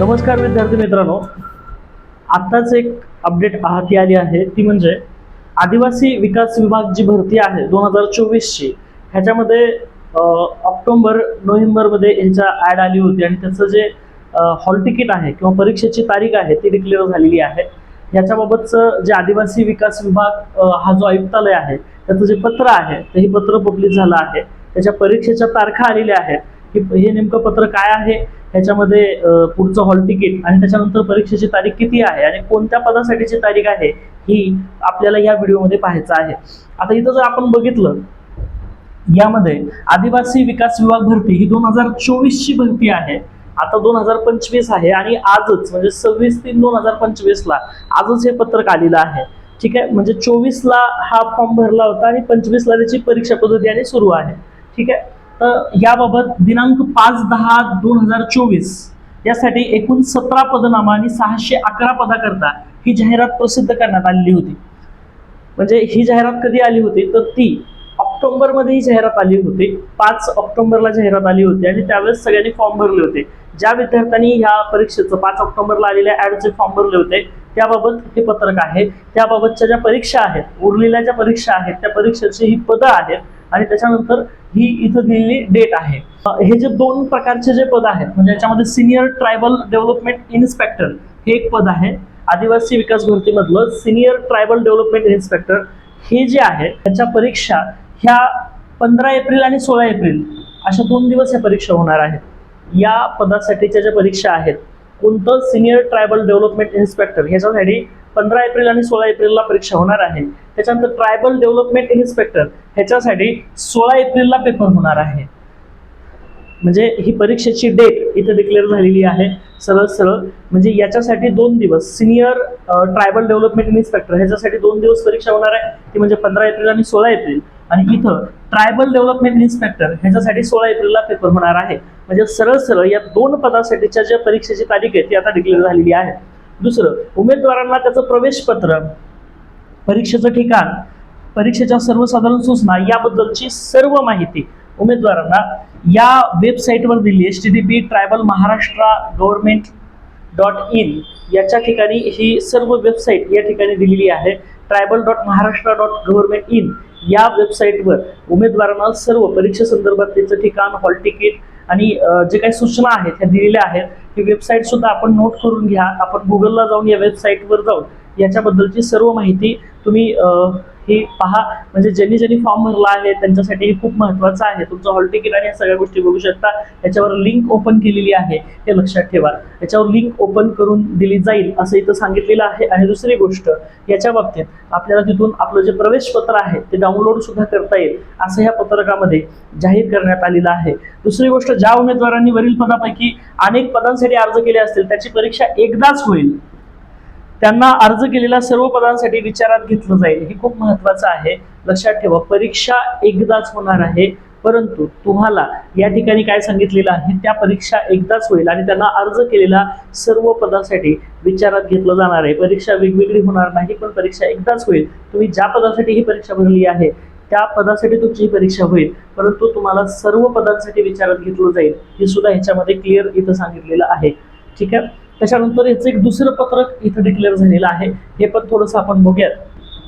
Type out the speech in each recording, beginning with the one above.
नमस्कार विद्यार्थी मित्रांनो. आत्ताच एक अपडेट हाती आली आहे. ती म्हणजे आदिवासी विकास विभाग जी भरती आहे दोन हजार चोवीसची ह्याच्यामध्ये ऑक्टोंबर नोव्हेंबरमध्ये ह्याच्या ॲड आली होती आणि त्याचं जे हॉल तिकीट आहे किंवा परीक्षेची तारीख आहे ती डिक्लेअर झालेली आहे. याच्याबाबतचं जे आदिवासी विकास विभाग हा जो आयुक्तालय आहे त्याचं जे पत्र आहे ते हे पत्र पब्लिश झालं आहे. त्याच्या परीक्षेच्या तारखा आलेल्या आहेत. की हे नेमकं पत्र काय आहे ह्याच्यामध्ये पुढचं हॉल तिकीट आणि त्याच्यानंतर परीक्षेची तारीख किती आहे आणि कोणत्या पदासाठीची तारीख आहे ही आपल्याला या व्हिडिओमध्ये पाहायचं आहे. आता इथं जर आपण बघितलं यामध्ये आदिवासी विकास विभाग भरती ही दोन हजार चोवीसची भरती आहे. आता दोन हजार पंचवीस आहे आणि आजच म्हणजे सव्वीस तीन दोन हजार पंचवीसला आजच हे पत्रक आलेलं आहे. ठीक आहे? म्हणजे चोवीसला हा फॉर्म भरला होता आणि पंचवीसला त्याची परीक्षा पद्धती आणि सुरू आहे. ठीक आहे? तर याबाबत दिनांक पाच दहा दोन हजार चोवीस यासाठी एकूण सतरा पदनामा आणि सहाशे अकरा पदाकरता ही जाहिरात प्रसिद्ध करण्यात आलेली होती. म्हणजे ही जाहिरात कधी आली होती? तर ती ऑक्टोबरमध्ये ही जाहिरात आली होती. पाच ऑक्टोबरला जाहिरात आली होती आणि त्यावेळेस सगळ्यांनी फॉर्म भरले होते. ज्या विद्यार्थ्यांनी ह्या परीक्षेचं पाच ऑक्टोबरला आलेल्या ॲडचे फॉर्म भरले होते त्याबाबत हे पत्रक आहे. त्याबाबतच्या ज्या परीक्षा आहेत उरलेल्या ज्या परीक्षा आहेत त्या परीक्षेची ही पदं आहेत. आणि त्याच्यानंतर ही इथं दिलेली डेट आहे. हे जे दोन प्रकारचे जे पद आहेत म्हणजे याच्यामध्ये सिनियर ट्रायबल डेव्हलपमेंट इन्स्पेक्टर हे एक पद आहे. आदिवासी विकास भरतीमधलं सिनियर ट्रायबल डेव्हलपमेंट इन्स्पेक्टर हे जे आहे त्याच्या परीक्षा ह्या पंधरा एप्रिल आणि सोळा एप्रिल अशा दोन दिवस ह्या परीक्षा होणार आहेत. या पदासाठीच्या ज्या परीक्षा आहेत कोणतं सिनियर ट्रायबल डेव्हलपमेंट इन्स्पेक्टर ह्याच्यासाठी पंधरा एप्रिल आणि सोळा एप्रिलला परीक्षा होणार आहे. त्याच्यानंतर ट्रायबल डेव्हलपमेंट इन्स्पेक्टर ह्याच्यासाठी सोळा एप्रिलला पेपर होणार आहे. म्हणजे ही परीक्षेची डेट इथे डिक्लेअर झालेली आहे. सरळ सरळ. म्हणजे याच्यासाठी दोन दिवस. सिनियर ट्रायबल डेव्हलपमेंट इन्स्पेक्टर ह्याच्यासाठी दोन दिवस परीक्षा होणार आहे. ती म्हणजे पंधरा एप्रिल आणि सोळा एप्रिल. आणि इथं ट्रायबल डेव्हलपमेंट इन्स्पेक्टर ह्याच्यासाठी सोळा एप्रिलला पेपर होणार आहे. म्हणजे सरळ सरळ या दोन पदासाठीच्या ज्या परीक्षेची तारीख आहे ती आता डिक्लेअर झालेली आहे. दुसरं उमेदवारांना त्याचं प्रवेशपत्र परीक्षेचं ठिकाण परीक्षेच्या सर्वसाधारण सूचना याबद्दलची सर्व माहिती उमेदवारांना या वेबसाईटवर दिली H T D P tribal Maharashtra government dot in याच्या ठिकाणी ही सर्व वेबसाईट या ठिकाणी दिलेली आहे. Tribal dot Maharashtra dot government dot in वेबसाईटवर उमेदवारांना सर्व परीक्षेसंदर्भात त्याचं ठिकाण हॉल तिकीट आणि जे काही सूचना आहेत ह्या दिलेल्या आहेत ही वेबसाईट सुद्धा आपण नोट करून घ्या. आपण गुगलला जाऊन या वेबसाईटवर जाऊन याच्याबद्दलची सर्व माहिती तुम्ही हे पहा म्हणजे ज्यांनी ज्यांनी फॉर्म भरला आहे त्यांच्यासाठी हे खूप महत्त्वाचं आहे. तुमचं हॉल तिकीट आणि या सगळ्या गोष्टी बघू शकता. याच्यावर लिंक ओपन केलेली आहे हे लक्षात ठेवा. याच्यावर लिंक ओपन करून दिली जाईल असं इथं सांगितलेलं आहे. आणि दुसरी गोष्ट याच्या बाबतीत आपल्याला तिथून आपलं जे प्रवेश पत्र आहे ते डाउनलोड सुद्धा करता येईल असं ह्या पत्रकामध्ये जाहीर करण्यात आलेलं आहे. दुसरी गोष्ट ज्या उमेदवारांनी वरील पदापैकी अनेक पदांसाठी अर्ज केले असतील त्याची परीक्षा एकदाच होईल. त्यांना अर्ज केलेल्या सर्व पदांसाठी विचारात घेतलं जाईल. हे खूप महत्वाचं आहे. लक्षात ठेवा परीक्षा एकदाच होणार आहे. परंतु तुम्हाला या ठिकाणी काय सांगितलेलं आहे? त्या परीक्षा एकदाच होईल आणि त्यांना अर्ज केलेल्या सर्व पदासाठी विचारात घेतलं जाणार आहे. परीक्षा वेगवेगळी होणार नाही पण परीक्षा एकदाच होईल. तुम्ही ज्या पदासाठी ही परीक्षा भरली आहे त्या पदासाठी तुमची ही परीक्षा होईल. परंतु तुम्हाला सर्व पदांसाठी विचारात घेतलं जाईल. हे सुद्धा ह्याच्यामध्ये क्लिअर इथं सांगितलेलं आहे. ठीक आहे? त्याच्यानंतर याचं एक दुसरं पत्रक इथं डिक्लेअर झालेलं आहे. हे पण थोडंसं आपण बघूयात.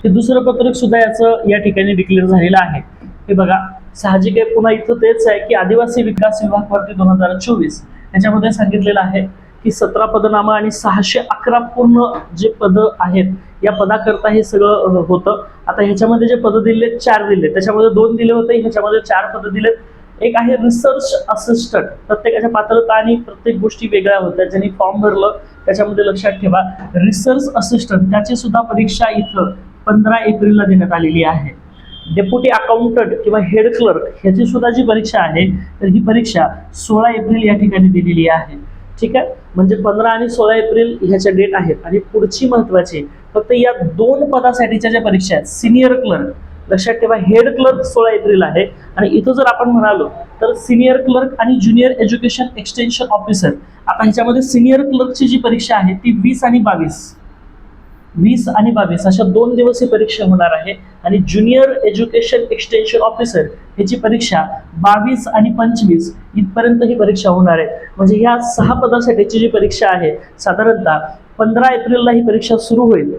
हे दुसरं पत्रक सुद्धा याचं या ठिकाणी डिक्लेअर झालेलं आहे. हे बघा साहजिक आहे पुन्हा इथं तेच आहे की आदिवासी विकास विभाग वरती दोन हजार चोवीस. याच्यामध्ये सांगितलेलं आहे की सतरा पदनामा आणि सहाशे अकरा पूर्ण जे पदं आहेत या पदाकरता हे सगळं होतं. आता ह्याच्यामध्ये जे पद दिले चार दिले त्याच्यामध्ये दोन दिले होते ह्याच्यामध्ये चार पद दिलेत. एक आहे रिसर्च असिस्टंट प्रत्येकाच्या पात्रता आणि प्रत्येक गोष्टी वेगळ्या होत्या. ज्यांनी फॉर्म भरलं त्याच्यामध्ये लक्षात ठेवा. रिसर्च असिस्टंट त्याची सुद्धा परीक्षा इथं पंधरा एप्रिलला देण्यात आलेली आहे. डेप्युटी अकाउंटंट किंवा हेड क्लर्क ह्याची सुद्धा जी परीक्षा आहे तर ही परीक्षा सोळा एप्रिल या ठिकाणी दिलेली आहे. ठीक आहे? म्हणजे पंधरा आणि सोळा एप्रिल ह्याच्या डेट आहेत. आणि पुढची महत्वाची फक्त या दोन पदासाठीच्या ज्या परीक्षा आहेत सिनियर क्लर्क लक्षात ठेवा हेड क्लर्क सोळा एप्रिल आहे. आणि इथं जर आपण म्हणालो तर सिनियर क्लर्क आणि ज्युनियर एज्युकेशन एक्सटेन्शन ऑफिसर आता ह्याच्यामध्ये सिनियर क्लर्कची जी परीक्षा आहे ती वीस आणि बावीस. वीस आणि बावीस अशा दोन दिवस ही परीक्षा होणार आहे. आणि ज्युनियर एज्युकेशन एक्सटेन्शन ऑफिसर ह्याची परीक्षा बावीस आणि पंचवीस इथपर्यंत ही परीक्षा होणार आहे. म्हणजे ह्या सहा पदासाठीची जी परीक्षा आहे साधारणतः पंधरा एप्रिलला ही परीक्षा सुरू होईल.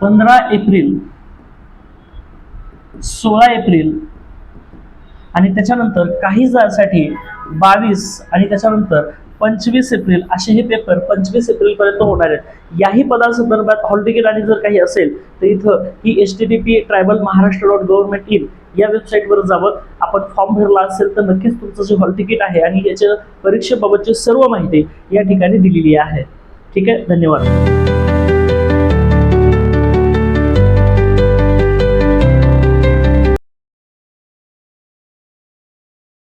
पंधरा एप्रिल. सोळा एप्रिल आणि त्याच्यानंतर काही जासाठी बावीस आणि त्याच्यानंतर पंचवीस एप्रिल असे हे पेपर पंचवीस एप्रिलपर्यंत होणार आहेत. याही पदासंदर्भात हॉल तिकीट आणि जर काही असेल तर इथं ही H T T P tribal Maharashtra dot government dot in वेबसाईटवर जावं. आपण फॉर्म भरला असेल तर नक्कीच तुमचं जे हॉल तिकीट आहे आणि याच्या परीक्षेबाबतची सर्व माहिती या ठिकाणी दिलेली आहे. ठीक आहे? धन्यवाद.